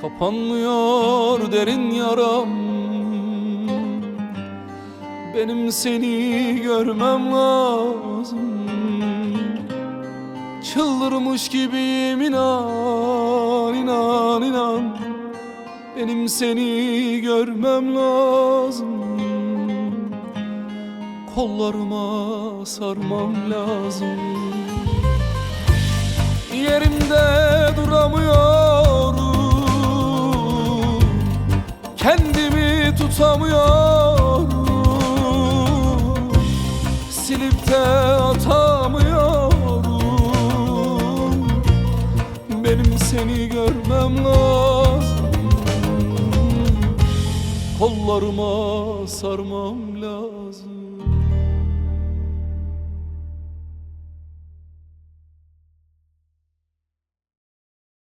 Kapanmıyor derin yaram. Benim seni görmem lazım. Çıldırmış gibiyim inan inan inan. Benim seni görmem lazım. Kollarıma sarmam lazım tutamıyorum. Silip de atamıyorum. Benim seni görmem lazım. Kollarıma sarmam lazım